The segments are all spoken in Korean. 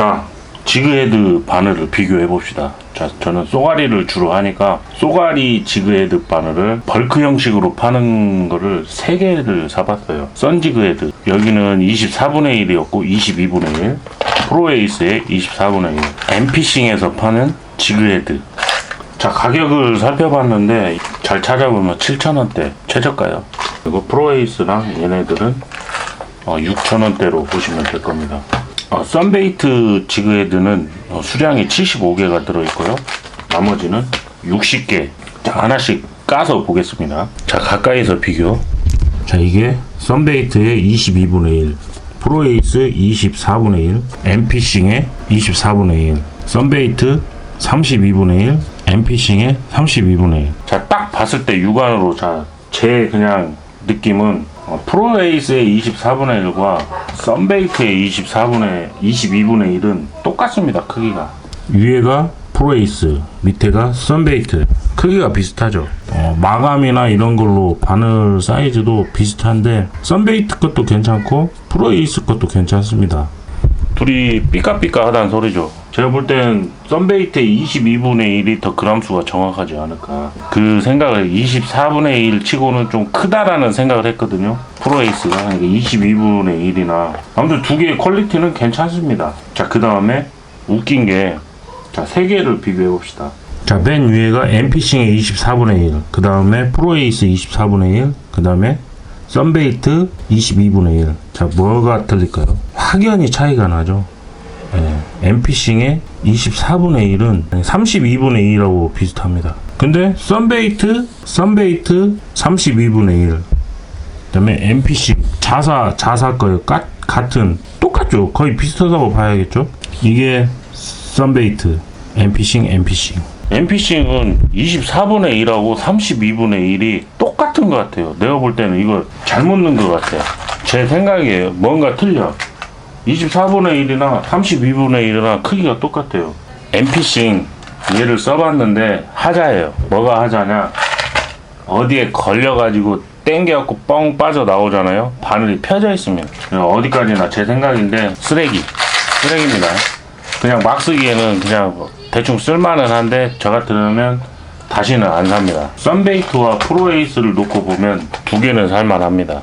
자, 지그헤드 바늘을 비교해 봅시다. 자, 저는 쏘가리를 주로 하니까 쏘가리 지그헤드 바늘을 벌크 형식으로 파는 거를 3개를 사봤어요. 썬지그헤드. 여기는 24분의 1이었고 22분의 1. 프로에이스의 24분의 1. 엠피싱에서 파는 지그헤드. 자, 가격을 살펴봤는데 잘 찾아보면 7,000원대 최저가요. 그리고 프로에이스랑 얘네들은 어, 6,000원대로 보시면 될 겁니다. 어, 썬베이트 지그헤드는 어, 수량이 75개가 들어있고요. 나머지는 60개. 자, 하나씩 까서 보겠습니다. 자, 가까이서 비교. 자, 이게 썬베이트의 22분의 1, 프로에이스 24분의 1, 엠피싱의 24분의 1, 썬베이트 32분의 1, 엠피싱의 32분의 1. 자, 딱 봤을 때 육안으로 자, 제 그냥 느낌은 어, 프로에이스의 24분의 1과 썬베이트의 24분의 22분의 1은 똑같습니다. 크기가. 위에가 프로에이스, 밑에가 썬베이트. 크기가 비슷하죠. 어, 마감이나 이런 걸로 바늘 사이즈도 비슷한데 썬베이트 것도 괜찮고 프로에이스 것도 괜찮습니다. 둘이 삐까삐까하다는 소리죠. 제가 볼 땐 썬베이트의 22분의 1이 더 그람수가 정확하지 않을까. 그 생각을 24분의 1 치고는 좀 크다라는 생각을 했거든요. 프로에이스가 그러니까 22분의 1이나 아무튼 두 개의 퀄리티는 괜찮습니다. 자, 그 다음에 웃긴 게 자, 세 개를 비교해 봅시다. 자, 맨 위에가 엠피싱의 24분의 1, 그 다음에 프로에이스 24분의 1, 그 다음에 썬베이트 22분의 1. 자, 뭐가 틀릴까요? 확연히 차이가 나죠. 예, 엠피싱의 24분의 1은 32분의 2라고 비슷합니다. 근데 썬베이트, 썬베이트 32분의 1. 그다음에 엠피싱 자사 자사 거요 까, 같은 똑같죠. 거의 비슷하다고 봐야겠죠. 이게 썬베이트, 엠피싱, 엠피싱. 엠피싱은 24분의 1하고 32분의 1이 똑 같은 것 같아요. 내가 볼 때는 이거 잘못 넣은 것 같아요. 제 생각이에요. 뭔가 틀려. 24분의 1이나 32분의 1이나 크기가 똑같아요. 엠피싱 얘를 써봤는데 하자예요. 뭐가 하자냐? 어디에 걸려가지고 땡겨갖고 뻥 빠져 나오잖아요. 바늘이 펴져 있습니다. 어디까지나 제 생각인데 쓰레기, 쓰레기입니다. 그냥 막 쓰기에는 그냥 뭐 대충 쓸만은 한데 저 같으면 다시는 안 삽니다. 썬베이트와 프로에이스를 놓고 보면 두 개는 살만합니다.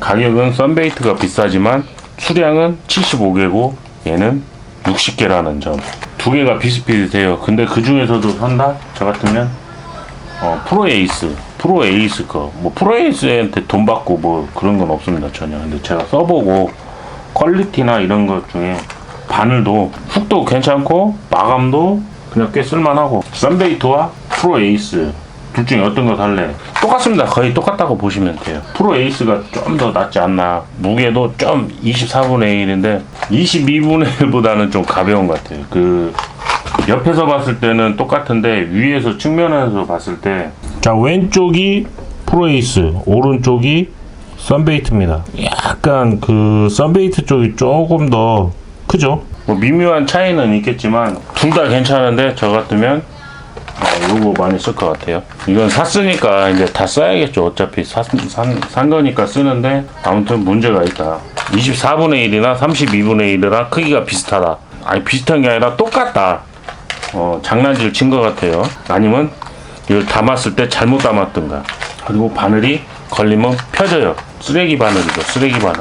가격은 썬베이트가 비싸지만 수량은 75개고 얘는 60개라는 점. 두 개가 비슷비슷해요. 근데 그 중에서도 산다? 저 같으면 어, 프로에이스, 프로에이스 거. 뭐 프로에이스한테 돈 받고 뭐 그런 건 없습니다 전혀. 근데 제가 써보고 퀄리티나 이런 것 중에 바늘도 훅도 괜찮고 마감도 그냥 꽤 쓸만하고 썬베이트와 프로 에이스 둘 중에 어떤 거 살래? 똑같습니다. 거의 똑같다고 보시면 돼요. 프로 에이스가 좀 더 낫지 않나. 무게도 좀 24분의 1인데 22분의 1보다는 좀 가벼운 것 같아요. 그 옆에서 봤을 때는 똑같은데 위에서 측면에서 봤을 때 자 왼쪽이 프로 에이스, 오른쪽이 썬베이트입니다. 약간 그 썬베이트 쪽이 조금 더 크죠? 뭐 미묘한 차이는 있겠지만 둘 다 괜찮은데 저 같으면 어, 요거 많이 쓸 것 같아요. 이건 샀으니까 이제 다 써야겠죠. 어차피 샀, 산, 산 거니까 쓰는데 아무튼 문제가 있다. 24분의 1이나 32분의 1이랑 크기가 비슷하다. 아니 비슷한 게 아니라 똑같다. 어, 장난질 친 것 같아요. 아니면 이걸 담았을 때 잘못 담았던가. 그리고 바늘이 걸리면 펴져요. 쓰레기 바늘이죠. 쓰레기 바늘.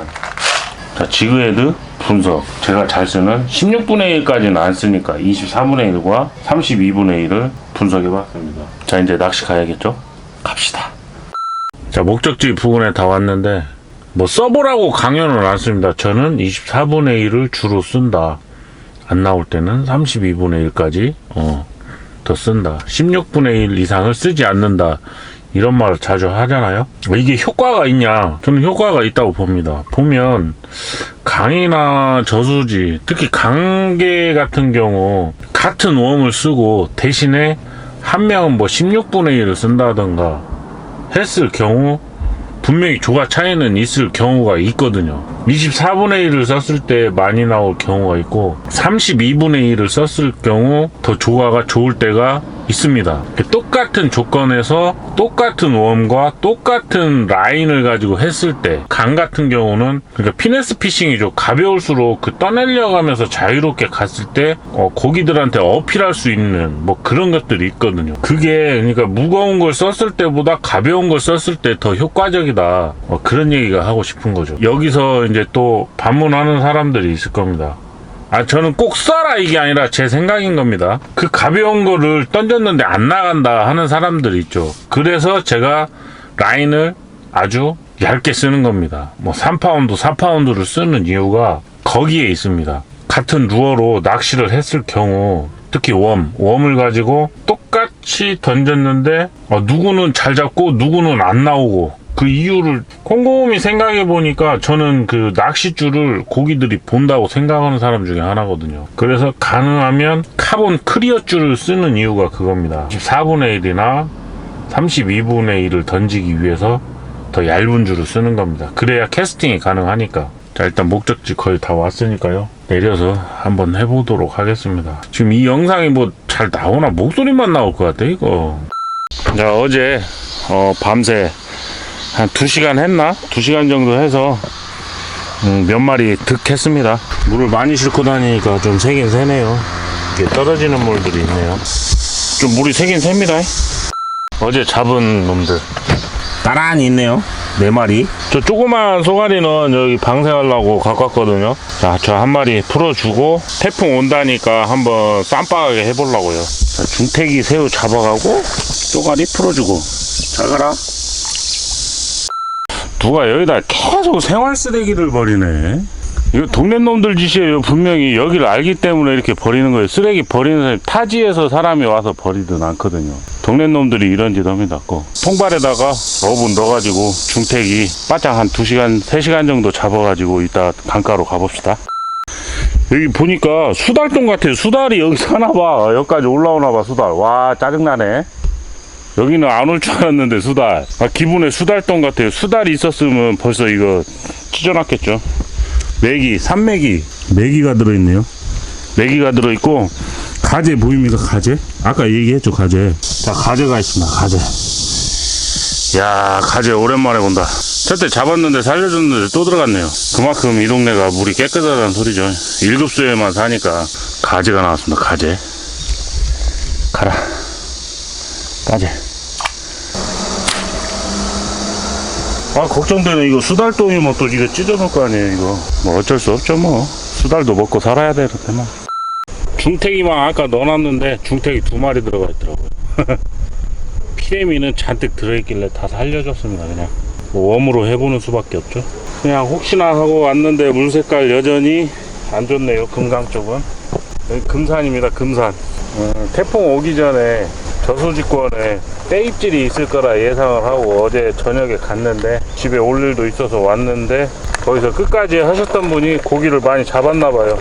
자, 지그헤드 분석. 제가 잘 쓰는 16분의 1까지는 안 쓰니까 24분의 1과 32분의 1을 분석해 봤습니다. 자, 이제 낚시 가야겠죠? 갑시다. 자, 목적지 부근에 다 왔는데, 뭐 써보라고 강연을 안 씁니다. 저는 24분의 1을 주로 쓴다. 안 나올 때는 32분의 1까지, 어, 더 쓴다. 16분의 1 이상을 쓰지 않는다. 이런 말을 자주 하잖아요. 이게 효과가 있냐? 저는 효과가 있다고 봅니다. 보면 강이나 저수지, 특히 강계 같은 경우 같은 웜을 쓰고 대신에 한 명은 뭐 16분의 1을 쓴다던가 했을 경우 분명히 조가 차이는 있을 경우가 있거든요. 24분의 1을 썼을 때 많이 나올 경우가 있고 32분의 1을 썼을 경우 더 조화가 좋을 때가 있습니다. 똑같은 조건에서 똑같은 웜과 똑같은 라인을 가지고 했을 때 강 같은 경우는 그러니까 피네스 피싱이죠. 가벼울수록 그 떠내려 가면서 자유롭게 갔을 때 어, 고기들한테 어필할 수 있는 뭐 그런 것들이 있거든요. 그게 그러니까 무거운 걸 썼을 때보다 가벼운 걸 썼을 때 더 효과적이다. 어, 그런 얘기가 하고 싶은 거죠. 여기서 이제 또 반문하는 사람들이 있을 겁니다. 아, 저는 꼭 써라 이게 아니라 제 생각인 겁니다. 그 가벼운 거를 던졌는데 안 나간다 하는 사람들이 있죠. 그래서 제가 라인을 아주 얇게 쓰는 겁니다. 뭐 3파운드, 4파운드를 쓰는 이유가 거기에 있습니다. 같은 루어로 낚시를 했을 경우 특히 웜, 웜을 가지고 똑같이 던졌는데 어, 누구는 잘 잡고 누구는 안 나오고 그 이유를 곰곰이 생각해 보니까 저는 그 낚싯줄을 고기들이 본다고 생각하는 사람 중에 하나거든요. 그래서 가능하면 카본 크리어 줄을 쓰는 이유가 그겁니다. 4분의 1이나 32분의 1을 던지기 위해서 더 얇은 줄을 쓰는 겁니다. 그래야 캐스팅이 가능하니까. 자, 일단 목적지 거의 다 왔으니까요. 내려서 한번 해보도록 하겠습니다. 지금 이 영상이 뭐 잘 나오나 목소리만 나올 것 같아, 이거. 자, 어제, 어, 밤새 한 2시간 했나? 2시간 정도 해서 음, 몇 마리 득 했습니다. 물을 많이 싣고 다니니까 좀 세긴 세네요. 이게 떨어지는 물들이 있네요. 좀 물이 세긴 셉니다. 어제 잡은 놈들 나란히 있네요. 네 마리. 저 조그만 소가리는 여기 방생하려고 갖고 왔거든요. 자, 저 한 마리 풀어주고 태풍 온다니까 한번 쌈박하게 해보려고요. 자, 중태기 새우 잡아가고 쪼가리 풀어주고 잘 가라. 누가 여기다 계속 생활 쓰레기를 버리네. 이거 동네 놈들 짓이에요. 분명히 여기를 알기 때문에 이렇게 버리는 거예요. 쓰레기 버리는 사람이 타지에서 사람이 와서 버리든 않거든요. 동네 놈들이 이런 짓 합니다. 고 통발에다가 어분 넣어가지고 중태기 바짝 한 2시간, 3시간 정도 잡아가지고 이따 강가로 가봅시다. 여기 보니까 수달동 같아요. 수달이 여기 사나 봐. 여기까지 올라오나 봐, 수달. 와, 짜증나네. 여기는 안 올 줄 알았는데 수달. 아 기분에 수달동 같아요. 수달이 있었으면 벌써 이거 찢어놨겠죠. 메기 산메기. 메기가 들어있네요. 메기가 들어있고 가재 보입니까 가재? 아까 얘기했죠 가재. 자 가재가 있습니다 가재. 야 가재 오랜만에 본다. 첫때 잡았는데 살려줬는데 또 들어갔네요. 그만큼 이 동네가 물이 깨끗하다는 소리죠. 1급수에만 사니까 가재가 나왔습니다 가재. 가라 가재 아 걱정되네. 이거 수달동이면 또 이거 찢어놓을 거 아니에요 이거. 뭐 어쩔 수 없죠 뭐. 수달도 먹고 살아야 되는데만 중태기만 아까 넣어놨는데 중태기 두 마리 들어가 있더라고요. 피레미는 잔뜩 들어있길래 다 살려줬습니다 그냥. 뭐 웜으로 해보는 수밖에 없죠. 그냥 혹시나 하고 왔는데 물 색깔 여전히 안 좋네요 금강 쪽은. 여기 금산입니다 금산. 어, 태풍 오기 전에 저수지권에 떼입질이 있을 거라 예상을 하고 어제 저녁에 갔는데 집에 올 일도 있어서 왔는데 거기서 끝까지 하셨던 분이 고기를 많이 잡았나 봐요.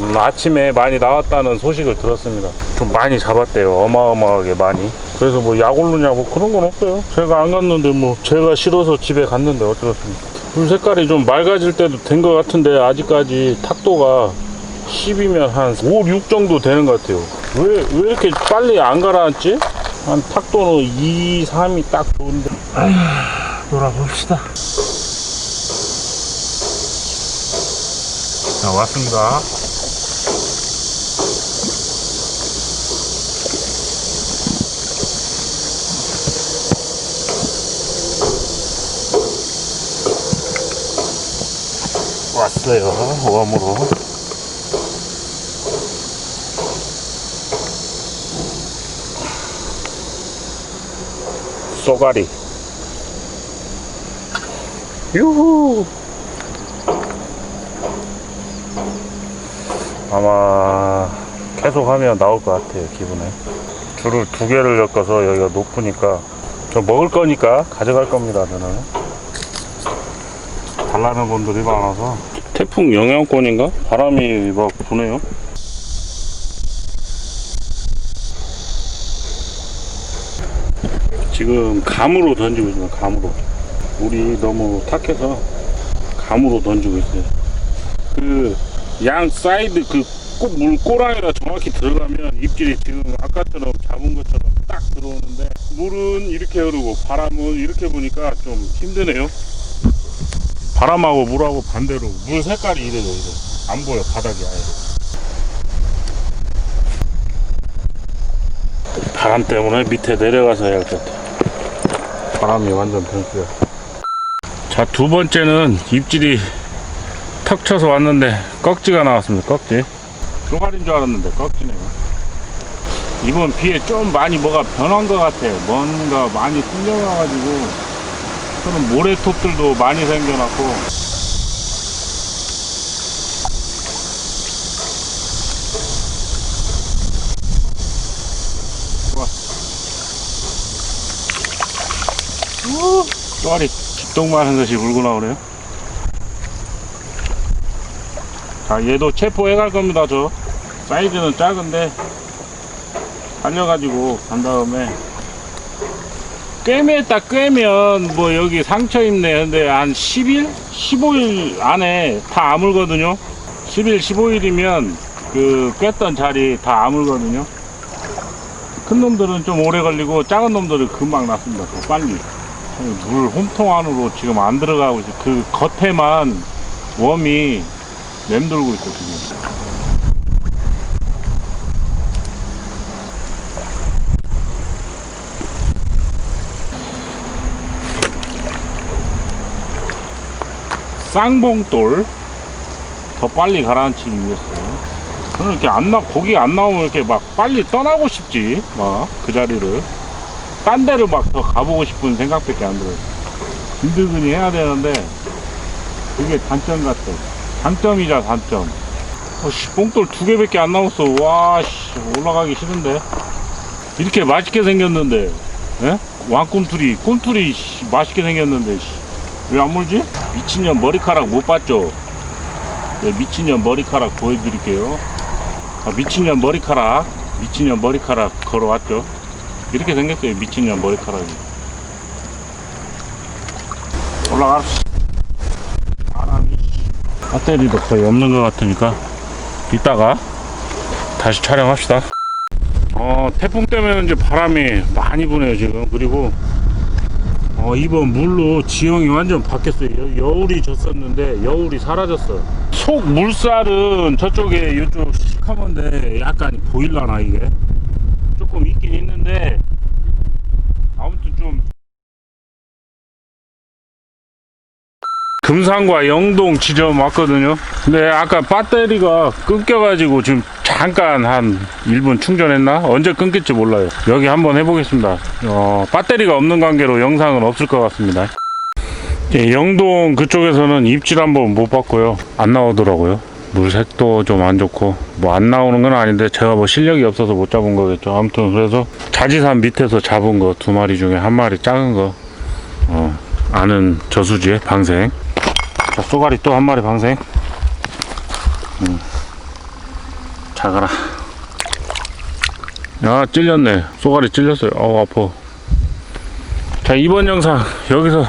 음, 아침에 많이 나왔다는 소식을 들었습니다. 좀 많이 잡았대요. 어마어마하게 많이. 그래서 뭐 약올르냐 뭐 그런 건 없어요. 제가 안 갔는데 뭐 제가 싫어서 집에 갔는데 어쩌겠습니까. 물 색깔이 좀 맑아질 때도 된 것 같은데 아직까지 탁도가 10이면 한 5, 6 정도 되는 것 같아요. 왜, 왜 이렇게 빨리 안 가라앉지? 한 탁도는 2, 3이 딱 좋은데. 놀아봅시다. 자, 왔습니다. 왔어요. 웜으로. 쏘가리. 유후. 아마 계속 하면 나올 것 같아요 기분에 줄을 두 개를 엮어서 여기가 높으니까 저 먹을 거니까 가져갈 겁니다 저는 달라는 분들이 많아서 태풍 영향권인가? 바람이 막 부네요 지금 감으로 던지고 있어요 감으로 물이 너무 탁해서 감으로 던지고 있어요 그 양 사이드 그꼭 물 꼬랑이라 정확히 들어가면 입질이 지금 아까처럼 잡은 것처럼 딱 들어오는데 물은 이렇게 흐르고 바람은 이렇게 보니까 좀 힘드네요. 바람하고 물하고 반대로 물 색깔이 이래요, 이래. 안 보여 바닥이 아예. 바람 때문에 밑에 내려가서 해야 할 것 같아. 바람이 완전 변수야. 자, 두 번째는 입질이 턱 쳐서 왔는데 꺽지가 나왔습니다. 꺽지. 쪼가리인 줄 알았는데 꺽지네요. 이번 비에 좀 많이 뭐가 변한 것 같아요. 뭔가 많이 생겨나가지고 저는 모래톱들도 많이 생겨났고 좋아. 우, 쪼가리 집동만 한 것이 물고 나오네요. 자, 얘도 체포해 갈 겁니다, 저. 사이즈는 작은데, 살려가지고 간 다음에, 꿰매다 꿰면, 뭐, 여기 상처 있네. 근데 한 10일? 15일 안에 다 아물거든요. 10일, 15일이면, 그, 꿰던 자리 다 아물거든요. 큰 놈들은 좀 오래 걸리고, 작은 놈들은 금방 났습니다. 더 빨리. 물 홈통 안으로 지금 안 들어가고, 있어요. 그 겉에만 웜이 맴돌고 있어 지금 쌍봉돌. 더 빨리 가라앉히기 위해서. 저는 이렇게 안 나, 고기 안 나오면 이렇게 막 빨리 떠나고 싶지. 막 그 자리를 딴 데를 막 더 가보고 싶은 생각밖에 안 들어요 힘들근히 해야 되는데 그게 단점 같아 장점이자 단점. 어씨, 뽕돌 두 개밖에 안 나왔어. 와, 씨, 올라가기 싫은데. 이렇게 맛있게 생겼는데, 예? 왕꿈틀이, 꿈틀이, 씨, 맛있게 생겼는데, 왜 안 물지? 미친년 머리카락 못 봤죠? 네, 미친년 머리카락 보여드릴게요. 아, 미친년 머리카락, 미친년 머리카락 걸어왔죠? 이렇게 생겼어요, 미친년 머리카락이. 올라갑시다. 바람이. 배터리도 거의 없는 것 같으니까 이따가 다시 촬영합시다. 어, 태풍 때문에 이제 바람이 많이 부네요, 지금. 그리고 어, 이번 물로 지형이 완전 바뀌었어요. 여, 여울이 졌었는데 여울이 사라졌어. 속 물살은 저쪽에 이쪽 시커먼데 약간 보일라나 이게 조금 있긴 있는데 금산과 영동 지점 왔거든요. 근데 아까 배터리가 끊겨가지고 지금 잠깐 한 1분 충전했나? 언제 끊길지 몰라요. 여기 한번 해보겠습니다. 어, 배터리가 없는 관계로 영상은 없을 것 같습니다. 예, 영동 그쪽에서는 입질 한번 못 봤고요. 안 나오더라고요. 물색도 좀 안 좋고 뭐 안 나오는 건 아닌데 제가 뭐 실력이 없어서 못 잡은 거겠죠. 아무튼 그래서 자지산 밑에서 잡은 거 두 마리 중에 한 마리 작은 거 어, 아는 저수지에 방생 자, 쏘가리 또 한 마리 방생. 음. 잘 가라. 야, 찔렸네. 쏘가리 찔렸어요. 어우, 아파. 자, 이번 영상 여기서